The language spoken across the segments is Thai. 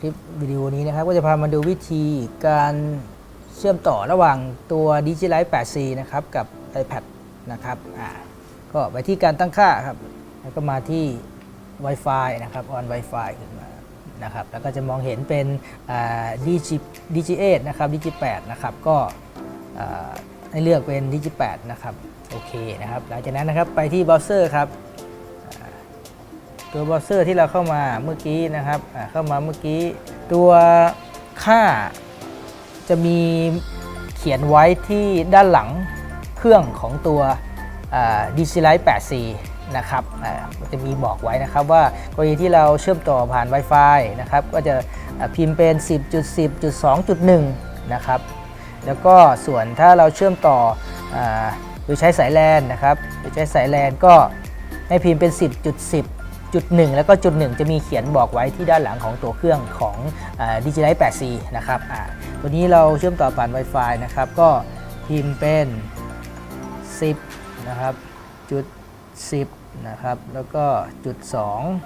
คลิปวิดีโอนี้นะครับ ก็จะพามาดูวิธีการเชื่อมต่อระหว่างตัว d j i l i g h t 8C นะครับ กับ iPad นะครับอ่าก็ไปที่การตั้งค่าครับ แล้วก็มาที่ Wi-Fi นะครับ on Wi-Fi ขึ้นมานะครับ แล้วก็จะมองเห็นเป็นอ่า DG DG8 นะครับ DG8 นะครับ ก็ให้เลือกเป็น DG8 นะครับ โอเคนะครับ หลังจากนั้นนะครับ ไปที่เบราว์เซอร์ครับ ตัวเบราว์เซอร์ที่เราเข้ามาเมื่อกี้นะครับเข้ามาเมื่อกี้ตัวค่าจะมีเขียนไว้ที่ด้านหลังเครื่องของตัวดิจิไลท์ 8C นะครับมันจะมีบอกไว้นะครับว่ากรณีที่เราเชื่อมต่อผ่าน Wi-Fi นะครับก็จะพิมพ์เป็น 10.10.2.1 นะครับ แล้วก็ส่วนถ้าเราเชื่อมต่อโดยใช้สายแลนนะครับโดยใช้สายแลนก็ให้พิมพ์เป็น 10.10 จุด 1 แล้วก็จุด 1 จะมีเขียนบอกไว้ที่ด้านหลังของตัวเครื่องของดิจิไลท์ 8C นะครับอ่าตัวนี้เราเชื่อมต่อผ่าน Wi-Fi นะครับ ก็พิมพ์เป็น 10 นะครับ จุด 10 นะครับ แล้วก็จุด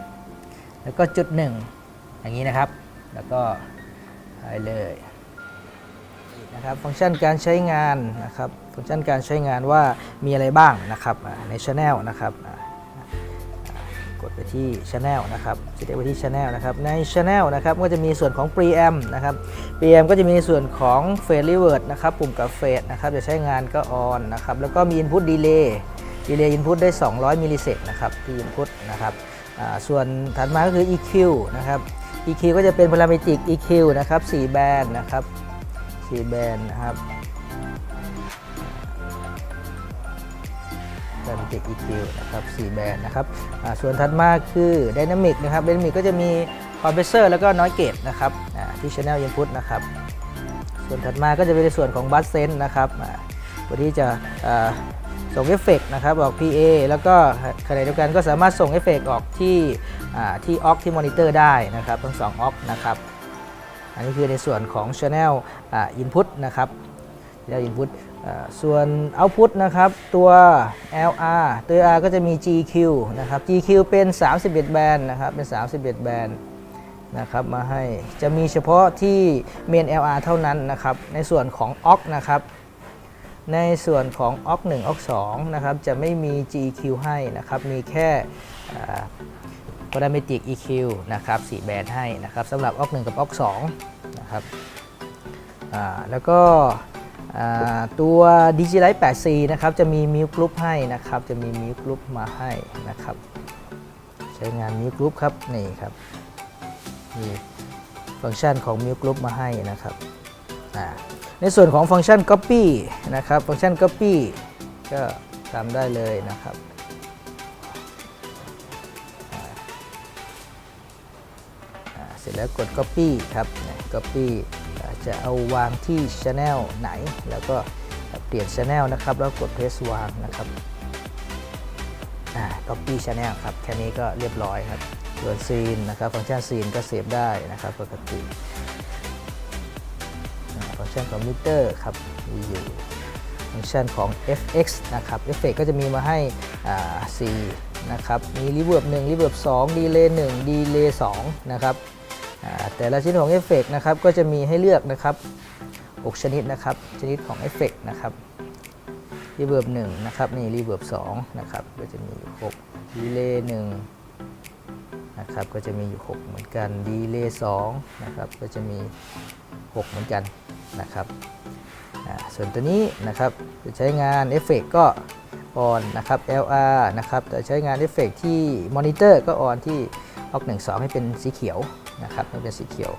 2 แล้วก็จุด 1 อย่างนี้นะครับ แล้วก็ไปเลยนะครับฟังก์ชันการใช้งานนะครับ ฟังก์ชันการใช้งานว่ามีอะไรบ้างนะครับใน Channel นะครับ กดไปที่ Channel นะครับจะได้ไปที่ Channel นะครับใน Channel นะครับก็จะมีส่วนของ Preamp นะครับ Preamp ก็จะมีส่วนของ Phase Revert นะครับปุ่มกับ Phase นะครับจะใช้งานก็ On นะครับแล้วก็มี Input Delay Delay Input ได้ 200 มิลลิเซกนะครับที่ Input นะครับส่วนถัดมาก็คือ EQ นะครับ EQ ก็จะเป็น Parametric EQ นะครับ4แบนนะครับสีแบนนะครับ แบนติก EQ นะครับสีแบนด์นะครับส่วนถัดมาคือ Dynamic นะครับ Dynamic ก็จะมี Compressor แล้วก็ Noise Gate นะครับอ่าที่ Channel Input นะครับ ส่วนถัดมาก็จะเป็นในส่วนของ Bass Sense นะครับตัวที่จะส่งเอฟเฟกต์นะครับออก PA แล้วก็ขณะเดียวกันก็สามารถส่งเอฟเฟกต์ออกที่ที่ออกที่มอนิเตอร์ได้นะครับทั้ง2ออกนะครับ อันนี้คือในส่วนของ Channel อ่า Input นะครับ Channel Input ส่วน Output นะครับ ตัว LR ตัว R ก็จะมี GQ นะครับ GQ เป็น 31 แบนด์นะครับ เป็น 31 แบนด์นะครับมาให้จะมีเฉพาะที่ Main LR เท่านั้นนะครับ ในส่วนของ OC นะครับ ในส่วนของ OC 1 OC 2นะครับ จะไม่มี GQ ให้นะครับ มีแค่อ่า Parametric EQ นะครับ4แบนด์ให้นะครับสำหรับ OC 1กับ OC 2นะครับแล้วก็ ตัว Digilight 8C นะครับ จะมี Mute Group ให้นะครับ จะมี Mute Group มาให้นะครับ ใช้งาน Mute Group ครับ นี่ครับ มีฟังก์ชันของ Mute Group มาให้นะครับในส่วนของฟังก์ชัน Copy นะครับ ฟังก์ชัน Copy ก็ทำได้เลยนะครับเสร็จแล้วกด Copy ครับ Copy จะเอาวางที่ Channel ไหน แล้วก็เปลี่ยน Channel นะครับ แล้วกด Paste วางนะครับอ่า Copy Channel ครับแค่นี้ก็เรียบร้อยครับส่วนซีนนะครับฟังก์ชันซีนก็เซฟได้นะครับปกติฟังก์ชันของมิเตอร์ครับมีอยู่ฟังก์ชันของ FX นะครับเอฟเฟกก็จะมีมาให้อ่า4นะครับมี Reverb 1 Reverb 2 Delay 1 Delay 2นะครับ แต่ละชิ้นของเอฟเฟกนะครับก็จะมีให้เลือกนะครับ6ชนิดนะครับชนิดของเอฟเฟกนะครับ Reverb 1นะครับนี่ Reverb 2นะครับก็จะมีอยู่6 Delay 1นะครับก็จะมีอยู่ 6 เหมือนกัน Delay 2นะครับก็จะมี 6 เหมือนกันนะครับส่วนตัวนี้นะครับจะใช้งานเอฟเฟกก็ออนนะครับ LR นะครับแต่ใช้งานเอฟเฟกที่มอนิเตอร์ก็ออนที่ออก1 2 ให้เป็นสีเขียว นะครับให้เป็นสีเขียว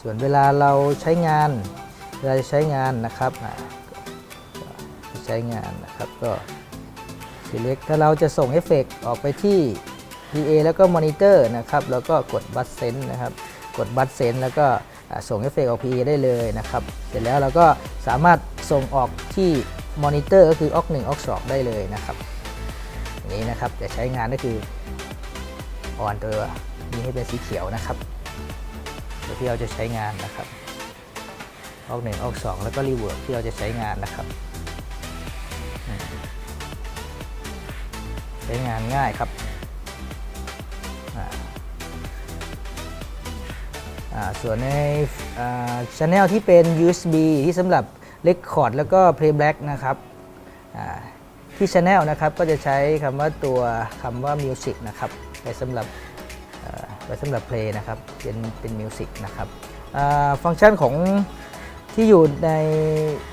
ส่วนเวลาเราใช้งานเวลาใช้งานนะครับใช้งานนะครับก็ select ถ้าเราจะส่งเอฟเฟกออกไปที่ PA แล้วก็มอนิเตอร์นะครับแล้วก็กดบัตเซนนะครับกดบัตเซนแล้วก็ส่งเอฟเฟกออก PA ได้เลยนะครับ เสร็จแล้วเราก็สามารถส่งออกที่มอนิเตอร์ก็คือออก1ออก2ได้เลยนะครับ อย่างนี้นะครับจะใช้งานก็คือ อ่อนตัวนี้ให้เป็นสีเขียวนะครับตัวที่เราจะใช้งานนะครับ ออก1ออก2แล้วก็รีเวิร์ที่เราจะใช้งานนะครับ ใช้งานง่ายครับอ่าส่วนในช anel ที่เป็น USB ที่สำหรับเลคคอร์ดแล้วก็ playback นะครับอ่า ที่ channel นะครับก็จะใช้คำว่าตัวคำว่า music นะครับไว้สำหรับไว้สำหรับ play นะครับเป็นเป็น music นะครับฟังก์ชันของที่อยู่ใน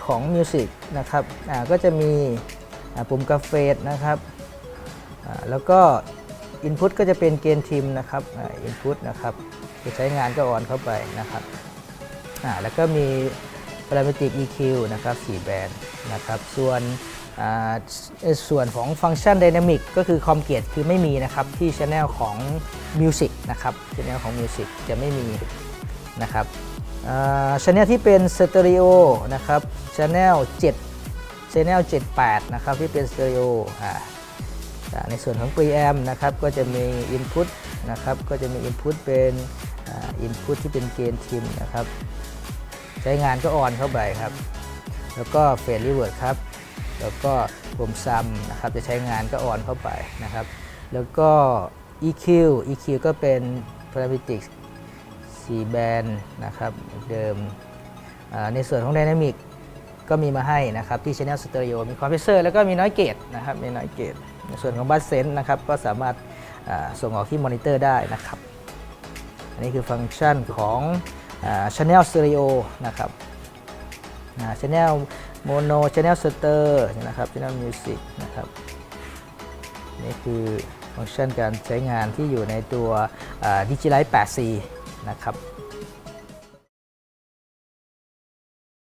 ของ music นะครับก็จะมีปุ่มกาเฟสนะครับแล้วก็ Input ก็จะเป็นเกณฑ์ทิมนะครับอ่า Input นะครับจะใช้งานก็ออนเข้าไปนะครับแล้วก็มี Parametric EQ นะครับ4แบนด์นะครับส่วน ส่วนของฟังก์ชัน Dynamic ก็คือคอมเกียรคือไม่มีนะครับ ที่ Channel ของ Music นะครับ Channel ของ Music จะไม่มีนะครับช anel ที่เป็น Stereo นะครับ Channel 7 Channel 78 นะครับ ที่เป็น Stereo อ่าอ่าในส่วนของ preamp นะครับก็จะมี input นะครับก็จะมี input เป็นอ่า input ที่เป็นเกณฑ์ทิมนะครับ ใช้งานก็ออนเข้าไปครับ แล้วก็ fade revert ครับ แล้วก็ผมซัมนะครับจะใช้งานก็ออนเข้าไปนะครับ แล้วก็ EQ EQ ก็เป็น parametric 4 band นะครับเดิมในส่วนของ dynamic ก็มีมาให้นะครับที่ Channel Stereo มีคอมเพรสเซอร์แล้วก็มีน้อยเกตนะครับมีน้อยเกตในส่วนของบัสเซนนะครับก็สามารถส่งออกที่มอนิเตอร์ได้นะครับ อันนี้คือฟังก์ชันของอ Channel Stereo นะครับ โมโนชแนลสเตอร์นะครับชแนลมิวสิกนะครับ นี่คือฟังก์ชันการใช้งานที่อยู่ในตัวดิจิไลท์ 8C นะครับ